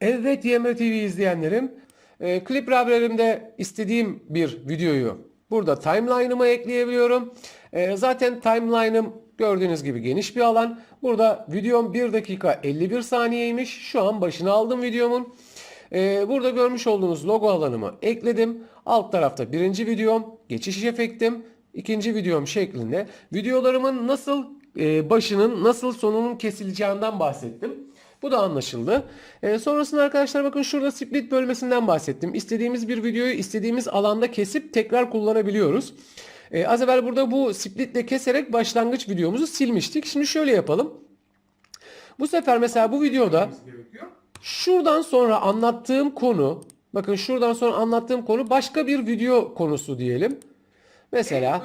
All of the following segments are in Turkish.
Evet YMR TV izleyenlerim. E, Clip Library'imde istediğim bir videoyu burada timeline'ıma ekleyebiliyorum. E, zaten timeline'ım gördüğünüz gibi geniş bir alan. Burada videom 1 dakika 51 saniyeymiş. Şu an başına aldım videomun. E, burada görmüş olduğunuz logo alanımı ekledim. Alt tarafta birinci videom, geçiş efektim, ikinci videom şeklinde videolarımın nasıl e, başının nasıl sonunun kesileceğinden bahsettim. Bu da anlaşıldı. E, sonrasında arkadaşlar bakın şurada split bölmesinden bahsettim. İstediğimiz bir videoyu istediğimiz alanda kesip tekrar kullanabiliyoruz. E, az evvel burada bu splitle keserek başlangıç videomuzu silmiştik. Şimdi şöyle yapalım. Bu sefer mesela bu videoda şuradan sonra anlattığım konu bakın şuradan sonra anlattığım konu başka bir video konusu diyelim. Mesela.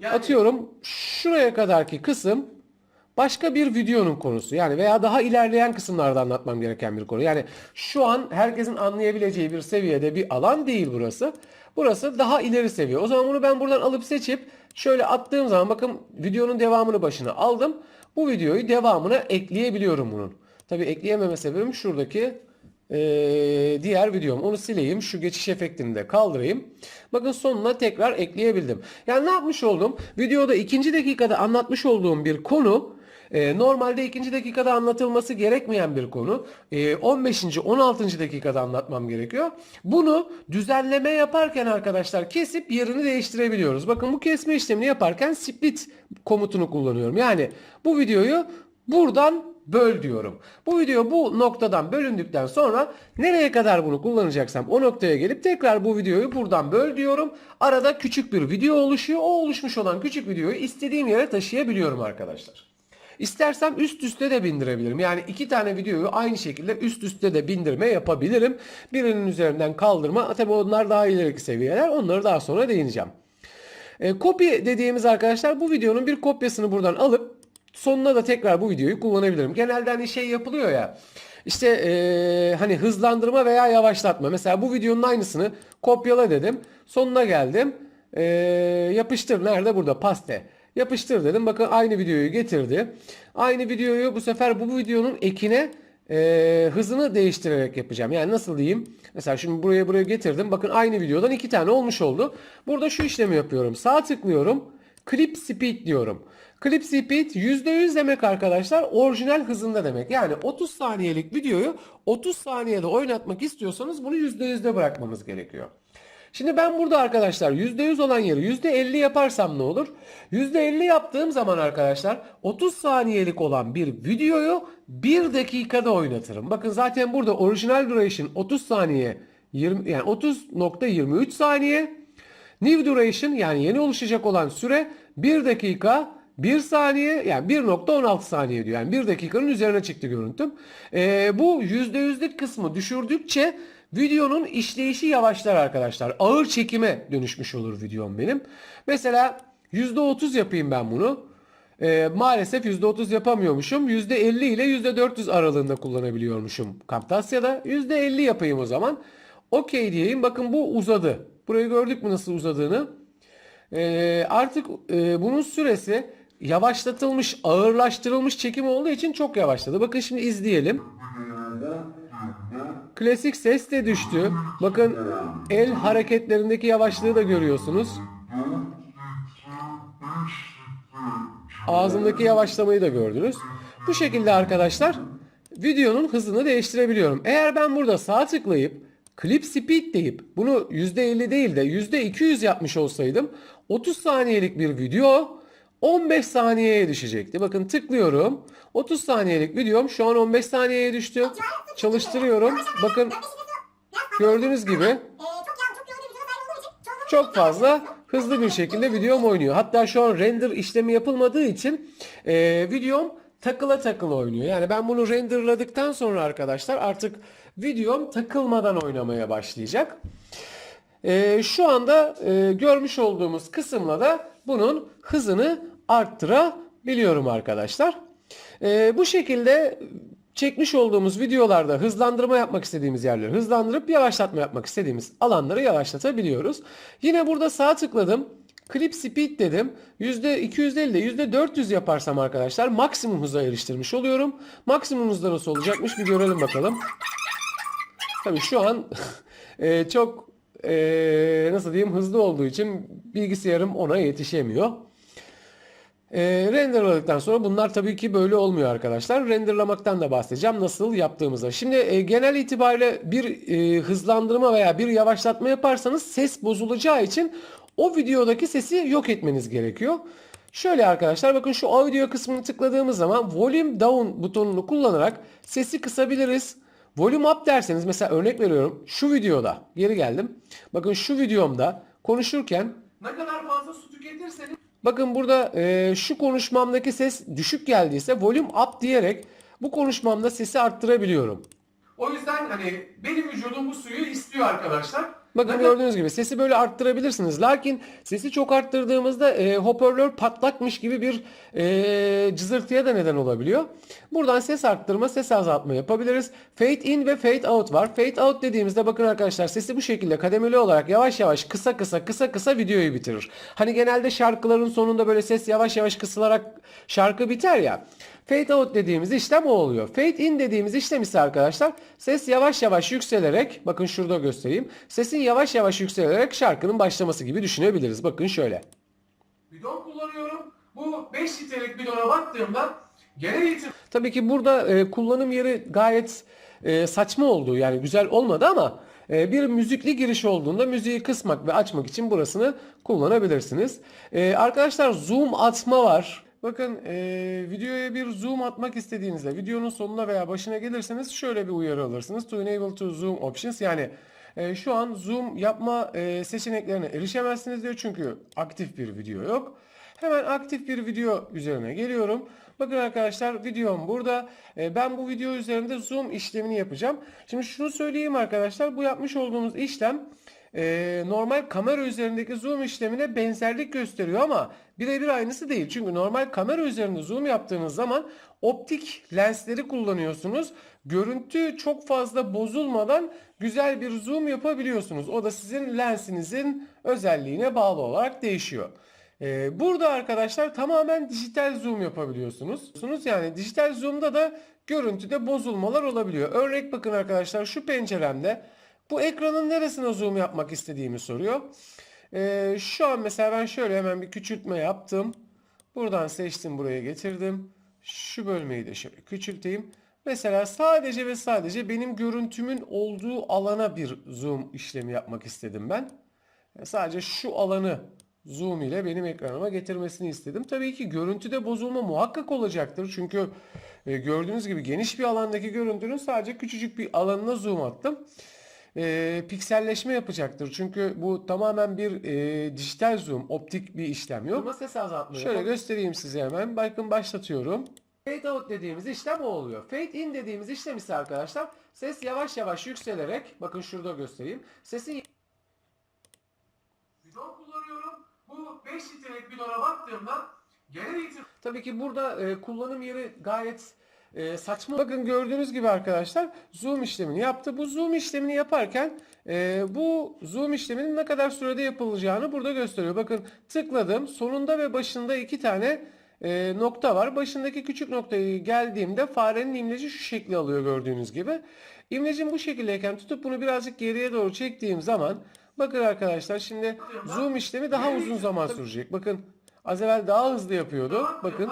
Yani atıyorum şuraya kadarki kısım başka bir videonun konusu. Yani veya daha ilerleyen kısımlarda anlatmam gereken bir konu. Yani şu an herkesin anlayabileceği bir seviyede bir alan değil burası. Burası daha ileri seviye. O zaman bunu ben buradan alıp seçip şöyle attığım zaman bakın videonun devamını başına aldım. Bu videoyu devamına ekleyebiliyorum bunun. Tabii ekleyememe sebebim şuradaki ee, diğer videom. Onu sileyim. Şu geçiş efektini de kaldırayım. Bakın sonuna tekrar ekleyebildim. Yani ne yapmış oldum? Videoda ikinci dakikada anlatmış olduğum bir konu e, normalde ikinci dakikada anlatılması gerekmeyen bir konu. E, 15. 16. dakikada anlatmam gerekiyor. Bunu düzenleme yaparken arkadaşlar kesip yerini değiştirebiliyoruz. Bakın bu kesme işlemini yaparken split komutunu kullanıyorum. Yani bu videoyu buradan böl diyorum. Bu video bu noktadan bölündükten sonra nereye kadar bunu kullanacaksam o noktaya gelip tekrar bu videoyu buradan böl diyorum. Arada küçük bir video oluşuyor. O oluşmuş olan küçük videoyu istediğim yere taşıyabiliyorum arkadaşlar. İstersem üst üste de bindirebilirim. Yani iki tane videoyu aynı şekilde üst üste de bindirme yapabilirim. Birinin üzerinden kaldırma. Tabi onlar daha ileriki seviyeler. Onları daha sonra değineceğim. E, kopya dediğimiz arkadaşlar bu videonun bir kopyasını buradan alıp sonuna da tekrar bu videoyu kullanabilirim. Genelde hani şey yapılıyor ya. İşte e, hani hızlandırma veya yavaşlatma. Mesela bu videonun aynısını kopyala dedim. Sonuna geldim. E, yapıştır. Nerede? Burada. Paste. Yapıştır dedim. Bakın aynı videoyu getirdi. Aynı videoyu bu sefer bu videonun ekine e, hızını değiştirerek yapacağım. Yani nasıl diyeyim? Mesela şimdi buraya buraya getirdim. Bakın aynı videodan iki tane olmuş oldu. Burada şu işlemi yapıyorum. Sağ tıklıyorum. Clip Speed diyorum. Clip Speed %100 demek arkadaşlar orijinal hızında demek. Yani 30 saniyelik videoyu 30 saniyede oynatmak istiyorsanız bunu %100'de bırakmamız gerekiyor. Şimdi ben burada arkadaşlar %100 olan yeri %50 yaparsam ne olur? %50 yaptığım zaman arkadaşlar 30 saniyelik olan bir videoyu 1 dakikada oynatırım. Bakın zaten burada orijinal duration 30 saniye 20 yani 30.23 saniye. New duration yani yeni oluşacak olan süre 1 dakika 1 saniye yani 1.16 saniye diyor. Yani 1 dakikanın üzerine çıktı görüntüm. Ee, bu %100'lük kısmı düşürdükçe videonun işleyişi yavaşlar arkadaşlar. Ağır çekime dönüşmüş olur videom benim. Mesela %30 yapayım ben bunu. Ee, maalesef %30 yapamıyormuşum. %50 ile %400 aralığında kullanabiliyormuşum Camtasia'da. %50 yapayım o zaman. Okey diyeyim. Bakın bu uzadı. Burayı gördük mü nasıl uzadığını? Ee, artık e, bunun süresi yavaşlatılmış, ağırlaştırılmış çekim olduğu için çok yavaşladı. Bakın şimdi izleyelim. Klasik ses de düştü. Bakın el hareketlerindeki yavaşlığı da görüyorsunuz. Ağzımdaki yavaşlamayı da gördünüz. Bu şekilde arkadaşlar videonun hızını değiştirebiliyorum. Eğer ben burada sağ tıklayıp Clip Speed deyip bunu %50 değil de %200 yapmış olsaydım 30 saniyelik bir video 15 saniyeye düşecekti. Bakın tıklıyorum. 30 saniyelik videom şu an 15 saniyeye düştü. Çalıştırıyorum. Bakın gördüğünüz gibi çok fazla hızlı bir şekilde videom oynuyor. Hatta şu an render işlemi yapılmadığı için e, videom takıla takıla oynuyor. Yani ben bunu renderladıktan sonra arkadaşlar artık videom takılmadan oynamaya başlayacak. E, şu anda e, görmüş olduğumuz kısımla da bunun hızını arttırabiliyorum arkadaşlar. E, bu şekilde çekmiş olduğumuz videolarda hızlandırma yapmak istediğimiz yerleri hızlandırıp yavaşlatma yapmak istediğimiz alanları yavaşlatabiliyoruz. Yine burada sağ tıkladım. Clip Speed dedim. %200 değil de %400 yaparsam arkadaşlar maksimum hıza eriştirmiş oluyorum. Maksimum hızda nasıl olacakmış bir görelim bakalım. Tabii şu an e, çok e, nasıl diyeyim hızlı olduğu için bilgisayarım ona yetişemiyor. E, renderladıktan sonra bunlar tabii ki böyle olmuyor arkadaşlar. Renderlamaktan da bahsedeceğim nasıl yaptığımızda. Şimdi e, genel itibariyle bir e, hızlandırma veya bir yavaşlatma yaparsanız ses bozulacağı için o videodaki sesi yok etmeniz gerekiyor. Şöyle arkadaşlar bakın şu audio kısmını tıkladığımız zaman volume down butonunu kullanarak sesi kısabiliriz. Volume up derseniz mesela örnek veriyorum şu videoda geri geldim. Bakın şu videomda konuşurken ne kadar fazla su tüketirseniz Bakın burada e, şu konuşmamdaki ses düşük geldiyse volume up diyerek bu konuşmamda sesi arttırabiliyorum. O yüzden hani benim vücudum bu suyu istiyor arkadaşlar. Bakın gördüğünüz gibi sesi böyle arttırabilirsiniz. Lakin sesi çok arttırdığımızda e, hoparlör patlakmış gibi bir e, cızırtıya da neden olabiliyor. Buradan ses arttırma, ses azaltma yapabiliriz. Fade in ve fade out var. Fade out dediğimizde bakın arkadaşlar sesi bu şekilde kademeli olarak yavaş yavaş kısa kısa kısa kısa videoyu bitirir. Hani genelde şarkıların sonunda böyle ses yavaş yavaş kısılarak şarkı biter ya. Fade out dediğimiz işlem o oluyor. Fade in dediğimiz işlem ise arkadaşlar ses yavaş yavaş yükselerek bakın şurada göstereyim. Sesin yavaş yavaş yükselerek şarkının başlaması gibi düşünebiliriz. Bakın şöyle. Bidon kullanıyorum. Bu 5 litrelik bidona baktığımda genel itibariyle Tabii ki burada e, kullanım yeri gayet e, saçma oldu. Yani güzel olmadı ama e, bir müzikli giriş olduğunda müziği kısmak ve açmak için burasını kullanabilirsiniz. E, arkadaşlar zoom atma var. Bakın e, videoya bir zoom atmak istediğinizde videonun sonuna veya başına gelirseniz şöyle bir uyarı alırsınız. To enable to zoom options yani e, şu an zoom yapma e, seçeneklerine erişemezsiniz diyor çünkü aktif bir video yok. Hemen aktif bir video üzerine geliyorum. Bakın arkadaşlar videom burada. E, Ben bu video üzerinde zoom işlemini yapacağım. Şimdi şunu söyleyeyim arkadaşlar. Bu yapmış olduğumuz işlem e, normal kamera üzerindeki zoom işlemine benzerlik gösteriyor ama birebir aynısı değil. Çünkü normal kamera üzerinde zoom yaptığınız zaman optik lensleri kullanıyorsunuz. Görüntü çok fazla bozulmadan güzel bir zoom yapabiliyorsunuz. O da sizin lensinizin özelliğine bağlı olarak değişiyor. Ee, burada arkadaşlar tamamen dijital zoom yapabiliyorsunuz. Yani dijital zoom'da da görüntüde bozulmalar olabiliyor. Örnek bakın arkadaşlar şu penceremde bu ekranın neresine zoom yapmak istediğimi soruyor. Ee, şu an mesela ben şöyle hemen bir küçültme yaptım. Buradan seçtim buraya getirdim. Şu bölmeyi de şöyle küçülteyim. Mesela sadece ve sadece benim görüntümün olduğu alana bir zoom işlemi yapmak istedim ben. Yani Sadece şu alanı zoom ile benim ekranıma getirmesini istedim. Tabii ki görüntüde bozulma muhakkak olacaktır. Çünkü e, gördüğünüz gibi geniş bir alandaki görüntünün sadece küçücük bir alanına zoom attım. E, pikselleşme yapacaktır. Çünkü bu tamamen bir e, dijital zoom, optik bir işlem yok. ses azaltma Şöyle göstereyim size hemen. Bakın başlatıyorum. Fade out dediğimiz işlem o oluyor. Fade in dediğimiz işlem ise arkadaşlar ses yavaş yavaş yükselerek bakın şurada göstereyim. Sesin bidon kullanıyorum. Bu 5 litrelik bidona baktığımda genel itibariyle Tabii ki burada e, kullanım yeri gayet e, saçma. Bakın gördüğünüz gibi arkadaşlar zoom işlemini yaptı. Bu zoom işlemini yaparken e, bu zoom işleminin ne kadar sürede yapılacağını burada gösteriyor. Bakın tıkladım. Sonunda ve başında iki tane e, nokta var. Başındaki küçük noktayı geldiğimde farenin imleci şu şekli alıyor gördüğünüz gibi. İmlecim bu şekildeyken tutup bunu birazcık geriye doğru çektiğim zaman bakın arkadaşlar şimdi zoom işlemi daha uzun zaman sürecek. Bakın az evvel daha hızlı yapıyordu. Bakın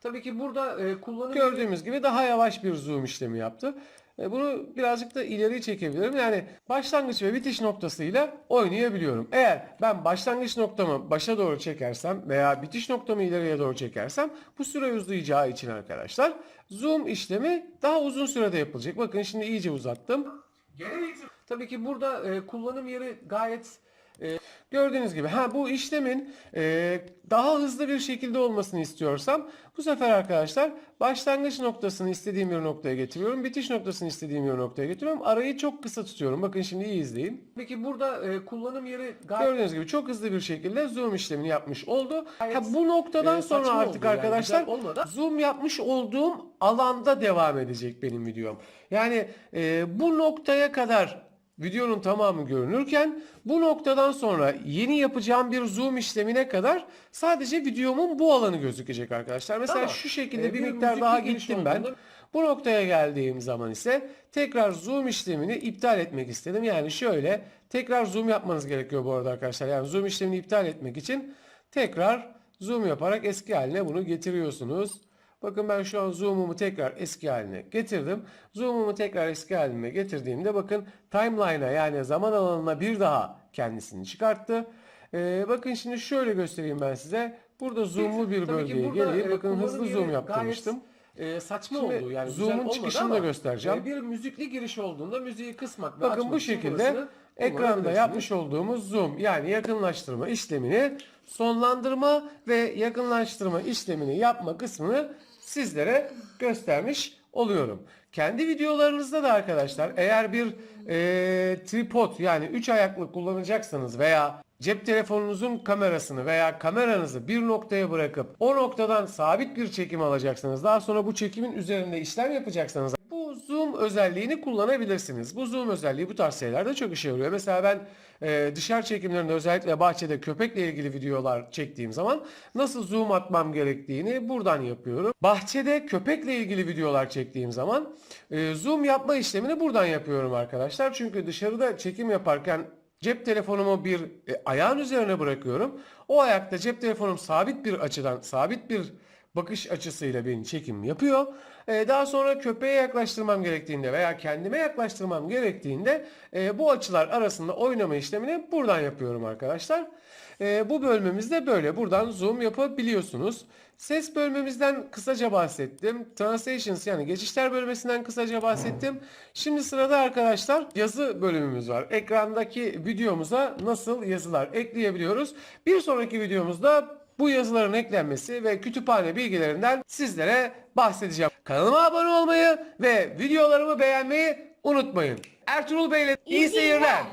Tabii ki burada e, kullanım gördüğümüz gibi daha yavaş bir zoom işlemi yaptı. E, bunu birazcık da ileri çekebilirim. Yani başlangıç ve bitiş noktasıyla oynayabiliyorum. Eğer ben başlangıç noktamı başa doğru çekersem veya bitiş noktamı ileriye doğru çekersem bu süre uzayacağı için arkadaşlar zoom işlemi daha uzun sürede yapılacak. Bakın şimdi iyice uzattım. Tabii ki burada e, kullanım yeri gayet e, gördüğünüz gibi ha bu işlemin e, daha hızlı bir şekilde olmasını istiyorsam bu sefer arkadaşlar başlangıç noktasını istediğim bir noktaya getiriyorum. Bitiş noktasını istediğim bir noktaya getiriyorum. Arayı çok kısa tutuyorum. Bakın şimdi iyi izleyin. Peki burada e, kullanım yeri gayet gördüğünüz gibi çok hızlı bir şekilde zoom işlemini yapmış oldu. Ha, bu noktadan e, sonra artık yani, arkadaşlar olmadı. zoom yapmış olduğum alanda devam edecek benim videom. Yani e, bu noktaya kadar videonun tamamı görünürken bu noktadan sonra yeni yapacağım bir zoom işlemine kadar sadece videomun bu alanı gözükecek arkadaşlar. Mesela Tamam. şu şekilde Ee, bir bir miktar daha gittim ben. Bu noktaya geldiğim zaman ise tekrar zoom işlemini iptal etmek istedim. Yani şöyle tekrar zoom yapmanız gerekiyor bu arada arkadaşlar. Yani zoom işlemini iptal etmek için tekrar zoom yaparak eski haline bunu getiriyorsunuz. Bakın ben şu an zoom'umu tekrar eski haline getirdim. Zoom'umu tekrar eski haline getirdiğimde bakın timeline'a yani zaman alanına bir daha kendisini çıkarttı. Ee, bakın şimdi şöyle göstereyim ben size. Burada zoom'lu bir bölgeye geleyim. e, Bakın hızlı zoom gayet, yaptırmıştım. e, saçma Şimdi oldu yani zoom'un çıkışını da göstereceğim. e, bir müzikli giriş olduğunda müziği kısmak ve Bakın bu şekilde ekranda yapmış olduğumuz zoom yani yakınlaştırma işlemini sonlandırma ve yakınlaştırma işlemini yapma kısmını sizlere göstermiş oluyorum. Kendi videolarınızda da arkadaşlar eğer bir e, tripod yani 3 ayaklı kullanacaksanız veya cep telefonunuzun kamerasını veya kameranızı bir noktaya bırakıp o noktadan sabit bir çekim alacaksanız daha sonra bu çekimin üzerinde işlem yapacaksanız zoom özelliğini kullanabilirsiniz. Bu zoom özelliği bu tarz şeylerde çok işe yarıyor. Mesela ben e, dışarı çekimlerinde özellikle bahçede köpekle ilgili videolar çektiğim zaman nasıl zoom atmam gerektiğini buradan yapıyorum. Bahçede köpekle ilgili videolar çektiğim zaman e, zoom yapma işlemini buradan yapıyorum arkadaşlar. Çünkü dışarıda çekim yaparken Cep telefonumu bir e, ayağın üzerine bırakıyorum. O ayakta cep telefonum sabit bir açıdan, sabit bir bakış açısıyla benim çekim yapıyor. E, daha sonra köpeğe yaklaştırmam gerektiğinde veya kendime yaklaştırmam gerektiğinde e, bu açılar arasında oynama işlemini buradan yapıyorum arkadaşlar. E, bu bölmemizde böyle. Buradan zoom yapabiliyorsunuz. Ses bölmemizden kısaca bahsettim. Translations yani geçişler bölmesinden kısaca bahsettim. Şimdi sırada arkadaşlar yazı bölümümüz var. Ekrandaki videomuza nasıl yazılar ekleyebiliyoruz. Bir sonraki videomuzda bu yazıların eklenmesi ve kütüphane bilgilerinden sizlere bahsedeceğim. Kanalıma abone olmayı ve videolarımı beğenmeyi unutmayın. Ertuğrul Bey ile iyi seyirler.